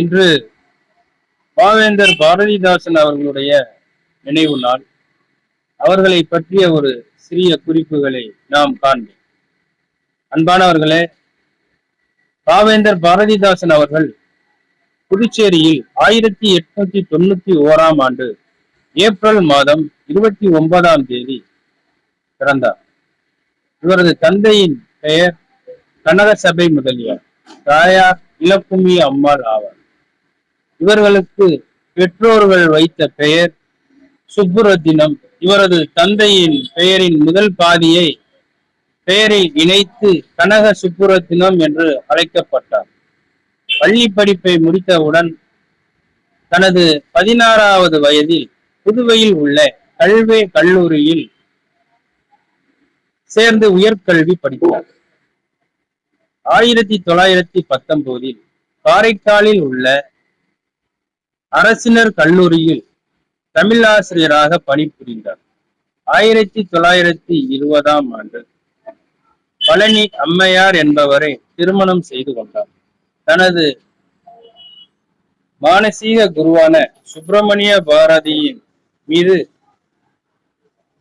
இன்று பாவேந்தர் பாரதிதாசன் அவர்களுடைய நினைவு நாள். அவர்களை பற்றிய ஒரு சிறிய குறிப்புகளை நாம் காண்போம். அன்பானவர்களே பாவேந்தர் பாரதிதாசன் அவர்கள் புதுச்சேரியில் ஆயிரத்தி எட்நூத்தி தொண்ணூத்தி ஓராம் ஆண்டு ஏப்ரல் மாதம் இருபத்தி ஒன்பதாம் தேதி பிறந்தார். இவரது தந்தையின் பெயர் கனகசபை முதலியார் தாயார் இலக்குமி அம்மாள் ஆவார். இவர்களுக்கு பெற்றோர்கள் வைத்த பெயர் சுப்புரத்தினம். இவரது தந்தையின் பெயரின் முதல் பாதியை பெயரில் இணைத்து கனக சுப்புரத்தினம் என்று அழைக்கப்பட்டார். பள்ளி படிப்பை முடித்தவுடன் தனது பதினாறாவது வயதில் புதுவையில் உள்ள கல்வே கல்லூரியில் சேர்ந்து உயர்கல்வி படித்தார். ஆயிரத்தி தொள்ளாயிரத்தி பத்தொன்பதில் காரைக்காலில் உள்ள அரசினர் கல்லூரியில் தமிழாசிரியராக பணிபுரிந்தார். ஆயிரத்தி தொள்ளாயிரத்தி இருபதாம் ஆண்டு பழனி அம்மையார் என்பவரை திருமணம் செய்து கொண்டார். தனது மானசீக குருவான சுப்பிரமணிய பாரதியின் மீது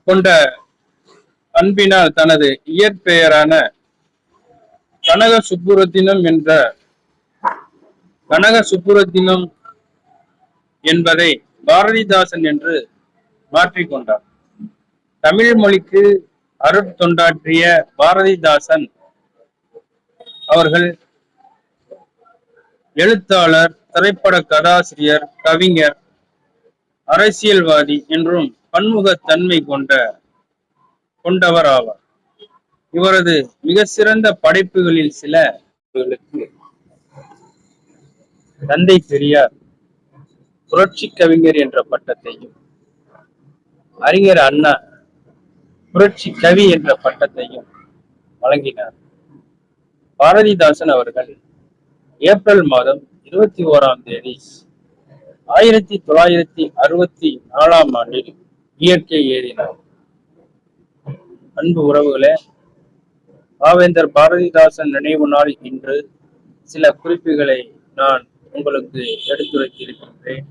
கொண்ட அன்பினால் தனது இயற்பெயரான கனக சுப்புரத்தினம் என்ற கனக சுப்புரத்தினம் என்பதை பாரதிதாசன் என்று மாற்றிக்கொண்டார் தமிழ் மொழிக்கு அருட்தொண்டாற்றிய பாரதிதாசன் அவர்கள் எழுத்தாளர் திரைப்பட கதாசிரியர் கவிஞர் அரசியல்வாதி என்றும் பன்முகத்தன்மை கொண்ட கொண்டவர் ஆவார். இவரது மிக சிறந்த படைப்புகளில் சில தந்தை பெரியார். புரட்சி கவிஞர் என்ற பட்டத்தையும் அறிஞர் அண்ணா புரட்சி கவி என்ற பட்டத்தையும் வழங்கினார். பாரதிதாசன் அவர்கள் ஏப்ரல் மாதம் இருபத்தி ஓராம் தேதி ஆயிரத்தி தொள்ளாயிரத்தி அறுபத்தி நாலாம் ஆண்டில் இயற்கை ஏறினார். அன்பு உறவுகளே பாவேந்தர் பாரதிதாசன் நினைவு நாள் இன்று சில குறிப்புகளை நான் உங்களுக்கு எடுத்துரைத்திருக்கின்றேன்.